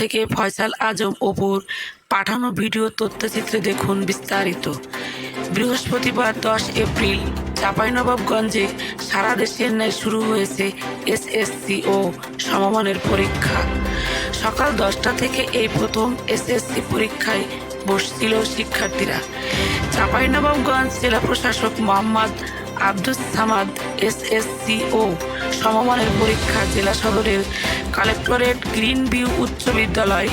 থেকে ফয়সাল আজম অপুর পাঠানো ভিডিও তথ্যচিত্রে দেখুন বিস্তারিত। বৃহস্পতিবার দশ এপ্রিল চাঁপাইনবাবগঞ্জে সারা দেশের ন্যায় শুরু হয়েছে এসএসসি ও সমমানের পরীক্ষা। সকাল দশটা থেকে এই প্রথম এসএসসি পরীক্ষায় বসছিল শিক্ষার্থীরা। চাঁপাইনবাবগঞ্জ জেলা প্রশাসক মোহাম্মদ আব্দুস সামাদ, এসএসসি ও সমমানের পরীক্ষা জেলা সদরের কালেক্টরেট গ্রিন ভিউ উচ্চ বিদ্যালয়,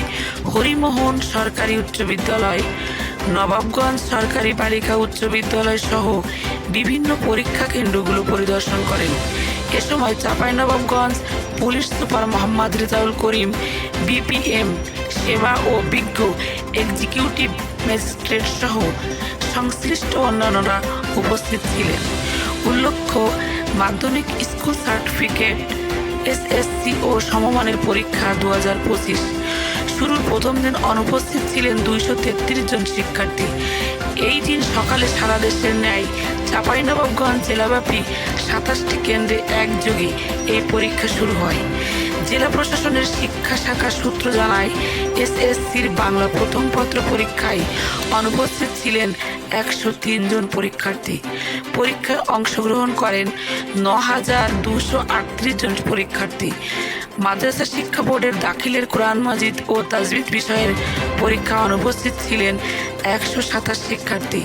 হরিমোহন সরকারি উচ্চ বিদ্যালয়, নবাবগঞ্জ সরকারি বালিকা উচ্চ বিদ্যালয় সহ বিভিন্ন পরীক্ষা কেন্দ্রগুলো পরিদর্শন করেন। এ সময় Chapainawabganj police super Mohammad Rezaul Karim, BPM, সেবা ও বিজ্ঞ, এক্সিকিউটিভ ম্যাজিস্ট্রেট সহ সংশ্লিষ্ট অন্যান্যরা উপস্থিত ছিলেন। উল্লেখ্য মাধ্যমিক স্কুল সার্টিফিকেট এসএসসি ও সমমানের পরীক্ষা দু হাজার পঁচিশ। শুরুর প্রথম দিন অনুপস্থিত ছিলেন দুইশো তেত্রিশ জন শিক্ষার্থী। এই দিন সকালে সারা দেশের ন্যায় চাঁপাইনবাবগঞ্জ জেলাব্যাপী সাতাশটি কেন্দ্রে একযোগে এই পরীক্ষা শুরু হয়। জেলা প্রশাসনের শিক্ষা শাখা সূত্র জানায়, এসএসসির বাংলা প্রথম পত্র পরীক্ষায় অনুপস্থিত ছিলেন একশো তিন জন পরীক্ষার্থী। পরীক্ষায় অংশগ্রহণ করেন ন হাজার দুশো আটত্রিশ জন পরীক্ষার্থী। মাদ্রাসা শিক্ষা বোর্ডের দাখিলের কোরআন মাজিদ ও তাজবিদ বিষয়ের পরীক্ষা অনুপস্থিত ছিলেন একশো সাতাশ শিক্ষার্থী।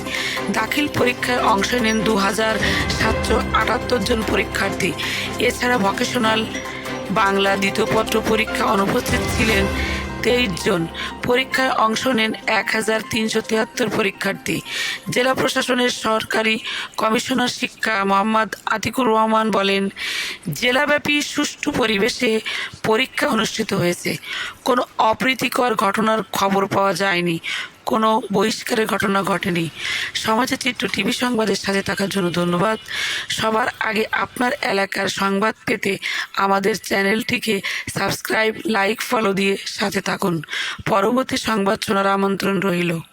দাখিল পরীক্ষায় অংশ নেন দু হাজার সাতশো আটাত্তর জন পরীক্ষার্থী। এছাড়া ভকেশনাল বাংলা দ্বিতীয় পত্র পরীক্ষা অনুপস্থিত ছিলেন তেইশ জন। পরীক্ষায় অংশ নেন এক হাজার তিনশো তিয়াত্তর পরীক্ষার্থী। জেলা প্রশাসনের সরকারি কমিশনার শিক্ষা মোহাম্মদ আতিকুর রহমান বলেন, জেলাব্যাপী সুষ্ঠু পরিবেশে পরীক্ষা অনুষ্ঠিত হয়েছে। কোনো অপ্রীতিকর ঘটনার খবর পাওয়া যায়নি। কোনো বহিষ্কারের ঘটনা ঘটেনি। সমাজের চিত্র টিভি সংবাদের সাথে থাকার জন্য ধন্যবাদ। সবার আগে আপনার এলাকার সংবাদ পেতে আমাদের চ্যানেলটিকে সাবস্ক্রাইব, লাইক, ফলো দিয়ে সাথে থাকুন। পরবর্তী সংবাদ শোনার আমন্ত্রণ রইল।